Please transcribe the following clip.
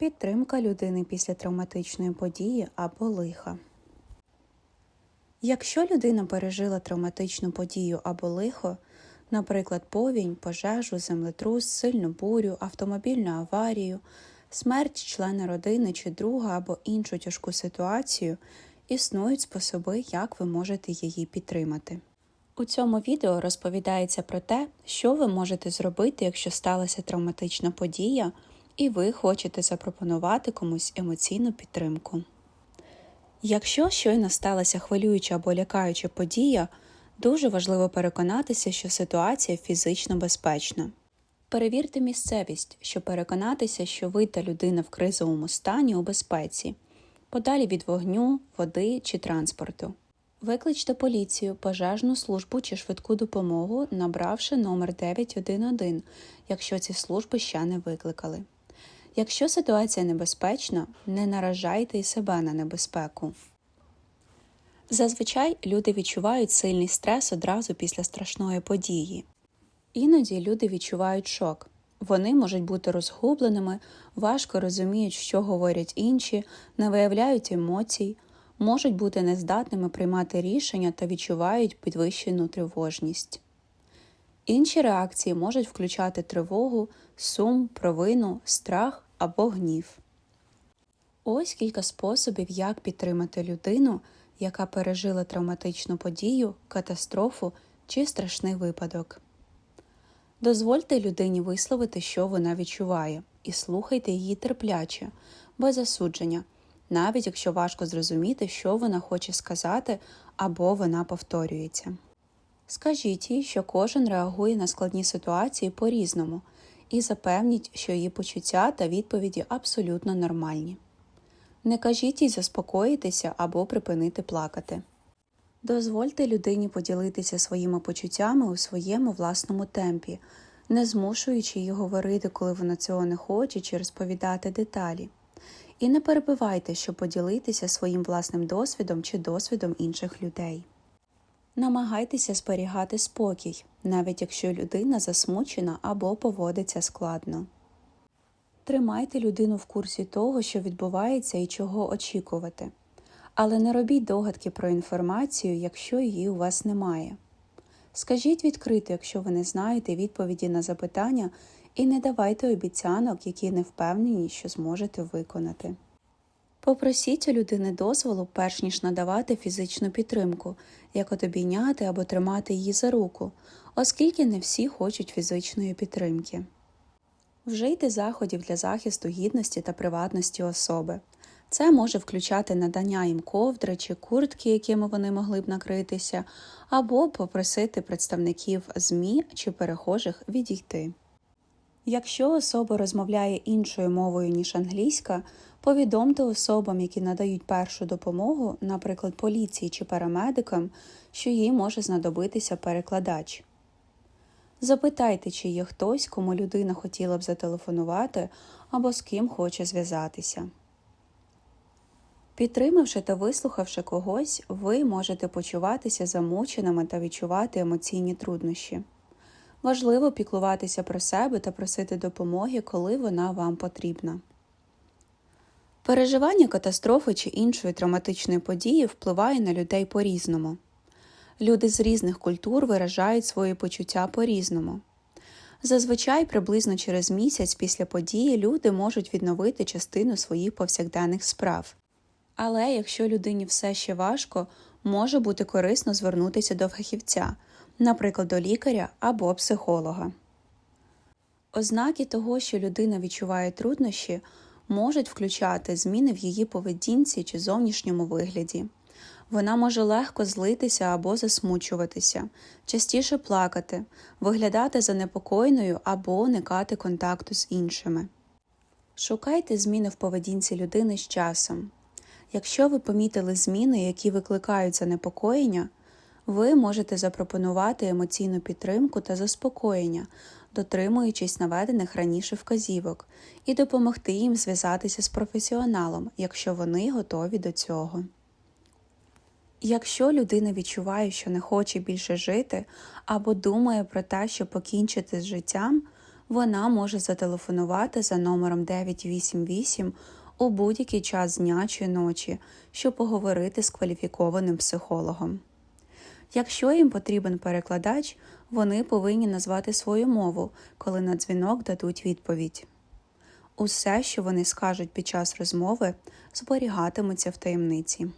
Підтримка людини після травматичної події або лиха. Якщо людина пережила травматичну подію або лихо, наприклад, повінь, пожежу, землетрус, сильну бурю, автомобільну аварію, смерть члена родини чи друга або іншу тяжку ситуацію, існують способи, як ви можете її підтримати. У цьому відео розповідається про те, що ви можете зробити, якщо сталася травматична подія, і ви хочете запропонувати комусь емоційну підтримку. Якщо щойно сталася хвилююча або лякаюча подія, дуже важливо переконатися, що ситуація фізично безпечна. Перевірте місцевість, щоб переконатися, що ви та людина в кризовому стані у безпеці, подалі від вогню, води чи транспорту. Викличте поліцію, пожежну службу чи швидку допомогу, набравши номер 911, якщо ці служби ще не викликали. Якщо ситуація небезпечна, не наражайте і себе на небезпеку. Зазвичай люди відчувають сильний стрес одразу після страшної події. Іноді люди відчувають шок. Вони можуть бути розгубленими, важко розуміють, що говорять інші, не виявляють емоцій, можуть бути нездатними приймати рішення та відчувають підвищену тривожність. Інші реакції можуть включати тривогу, сум, провину, страх або гнів. Ось кілька способів, як підтримати людину, яка пережила травматичну подію, катастрофу чи страшний випадок. Дозвольте людині висловити, що вона відчуває, і слухайте її терпляче, без засудження, навіть якщо важко зрозуміти, що вона хоче сказати або вона повторюється. Скажіть їй, що кожен реагує на складні ситуації по-різному, і запевніть, що її почуття та відповіді абсолютно нормальні. Не кажіть їй заспокоїтися або припинити плакати. Дозвольте людині поділитися своїми почуттями у своєму власному темпі, не змушуючи її говорити, коли вона цього не хоче, чи розповідати деталі. І не перебивайте, щоб поділитися своїм власним досвідом чи досвідом інших людей. Намагайтеся зберігати спокій, навіть якщо людина засмучена або поводиться складно. Тримайте людину в курсі того, що відбувається і чого очікувати, але не робіть догадки про інформацію, якщо її у вас немає. Скажіть відкрито, якщо ви не знаєте відповіді на запитання, і не давайте обіцянок, які не впевнені, що зможете виконати. Попросіть у людини дозволу, перш ніж надавати фізичну підтримку, як от обійняти або тримати її за руку, оскільки не всі хочуть фізичної підтримки. Вжийте заходів для захисту гідності та приватності особи. Це може включати надання їм ковдри чи куртки, якими вони могли б накритися, або попросити представників ЗМІ чи перехожих відійти. Якщо особа розмовляє іншою мовою, ніж англійська, повідомте особам, які надають першу допомогу, наприклад, поліції чи парамедикам, що їй може знадобитися перекладач. Запитайте, чи є хтось, кому людина хотіла б зателефонувати або з ким хоче зв'язатися. Підтримавши та вислухавши когось, ви можете почуватися замученими та відчувати емоційні труднощі. Важливо піклуватися про себе та просити допомоги, коли вона вам потрібна. Переживання катастрофи чи іншої травматичної події впливає на людей по-різному. Люди з різних культур виражають свої почуття по-різному. Зазвичай, приблизно через місяць після події люди можуть відновити частину своїх повсякденних справ. Але якщо людині все ще важко, може бути корисно звернутися до фахівця, наприклад, до лікаря або психолога. Ознаки того, що людина відчуває труднощі, можуть включати зміни в її поведінці чи зовнішньому вигляді. Вона може легко злитися або засмучуватися, частіше плакати, виглядати занепокоєною або уникати контакту з іншими. Шукайте зміни в поведінці людини з часом. Якщо ви помітили зміни, які викликають занепокоєння, ви можете запропонувати емоційну підтримку та заспокоєння, дотримуючись наведених раніше вказівок, і допомогти їм зв'язатися з професіоналом, якщо вони готові до цього. Якщо людина відчуває, що не хоче більше жити або думає про те, щоб покінчити з життям, вона може зателефонувати за номером 988 у будь-який час дня чи ночі, щоб поговорити з кваліфікованим психологом. Якщо їм потрібен перекладач, вони повинні назвати свою мову, коли на дзвінок дадуть відповідь. Усе, що вони скажуть під час розмови, зберігатиметься в таємниці.